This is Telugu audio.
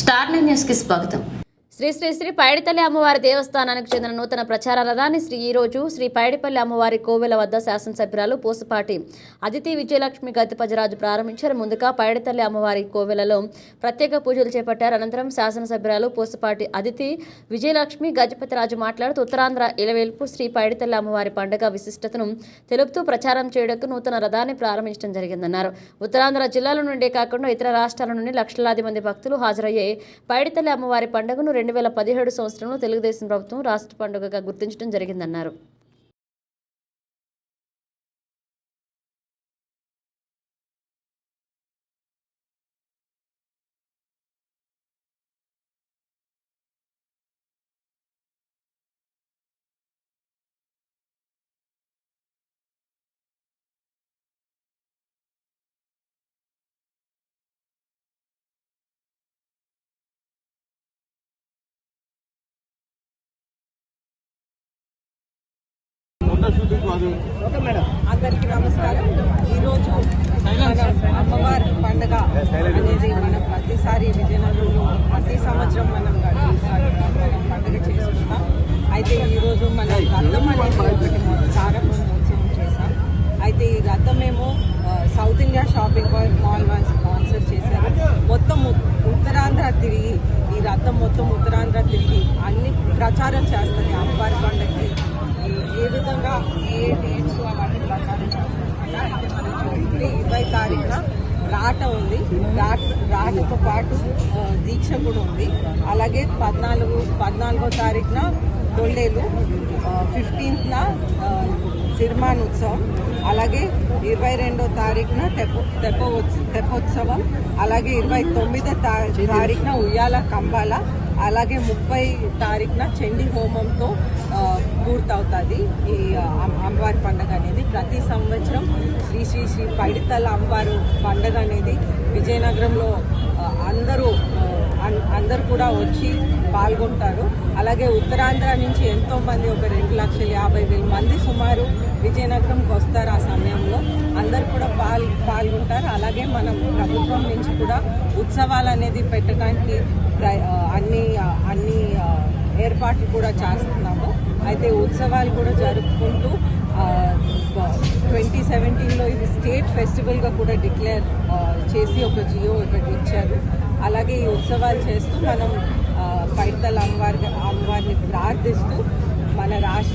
స్టార్ న్యూస్కి స్వాగతం. శ్రీ శ్రీ శ్రీ పైడితల్లి అమ్మవారి దేవస్థానానికి చెందిన నూతన ప్రచార రథాన్ని శ్రీ ఈరోజు శ్రీ పైడిపల్లి అమ్మవారి కోవెల వద్ద శాసనసభ్యురాలు పూసపాటి అదితి విజయలక్ష్మి గతిపజరాజు ప్రారంభించారు. ముందుగా పైడితల్లి అమ్మవారి కోవెలలో ప్రత్యేక పూజలు చేపట్టారు. అనంతరం శాసనసభ్యురాలు పూసపాటి అదితి విజయలక్ష్మి గజపతిరాజు మాట్లాడుతూ ఉత్తరాంధ్ర ఇలవేల్పు శ్రీ పైడితల్లి అమ్మవారి పండుగ విశిష్టతను తెలుపుతూ ప్రచారం చేయడానికి నూతన రథాన్ని ప్రారంభించడం జరిగిందన్నారు. ఉత్తరాంధ్ర జిల్లాల నుండే కాకుండా ఇతర రాష్ట్రాల నుండి లక్షలాది మంది భక్తులు హాజరయ్యే పైడితల్లి అమ్మవారి పండుగను రెండు వేల పదిహేడు సంవత్సరంలో తెలుగుదేశం ప్రభుత్వం రాష్ట్ర పండుగగా గుర్తించడం జరిగిందన్నారు. అందరికీ నమస్కారం. ఈరోజు అమ్మవారి పండుగ అనేది మనం ప్రతిసారి విజయనగరంలో ప్రతి సంవత్సరం మనం పండుగ చేసుకుంటాం. అయితే ఈరోజు మనం రథం అనేది ఒకటి ప్రారంభోత్సవం చేశాం. అయితే ఈ రథం మేము సౌత్ ఇండియా షాపింగ్ మాల్ వాళ్ళు స్పాన్సర్ చేశారు. మొత్తం ఉత్తరాంధ్ర తిరిగి ఈ రథం మొత్తం ఉత్తరాంధ్ర తిరిగి అన్ని ప్రచారం చేస్తుంది అమ్మవారి పండుగకి ఏ విధంగా ఏ డేట్స్ అవన్నీ ప్రచారం చేస్తారన్నమాట అయితే మనం చూస్తే ఇరవై తారీఖున రాట ఉంది. రాట రాటతో పాటు దీక్ష కూడా ఉంది. అలాగే పద్నాలుగు పద్నాలుగో తారీఖున తొండేలు ఫిఫ్టీన్త్న సిరిమాన్ ఉత్సవం అలాగే ఇరవై రెండో తారీఖున తెప్ప తెప్ప తెప్పోత్సవం అలాగే ఇరవై తొమ్మిదో తారీఖున ఉయ్యాల కంబాల. అలాగే ముప్పై తారీఖున చండీ హోమంతో పూర్తవుతుంది ఈ అమ్మవారి పండుగ అనేది. ప్రతి సంవత్సరం శ్రీ శ్రీ శ్రీ పైడితల్ల అమ్మవారు పండుగ అనేది విజయనగరంలో అందరూ అందరు అందరూ కూడా వచ్చి పాల్గొంటారు. అలాగే ఉత్తరాంధ్ర నుంచి ఎంతోమంది ఒక రెండు లక్షల యాభై వేల మంది సుమారు విజయనగరంకి వస్తారు. ఆ మనం ప్రభుత్వం నుంచి కూడా ఉత్సవాలు అనేది పెట్టడానికి అన్ని అన్ని ఏర్పాట్లు కూడా చేస్తున్నాము. అయితే ఉత్సవాలు కూడా జరుపుకుంటూ ట్వంటీ సెవెంటీన్లో ఇది స్టేట్ ఫెస్టివల్గా కూడా డిక్లేర్ చేసి ఒక జియో ఒకటి ఇచ్చారు. అలాగే ఈ ఉత్సవాలు చేస్తూ మనం పైతల అమ్మవారి అమ్మవారిని ప్రార్థిస్తూ మన రాష్ట్ర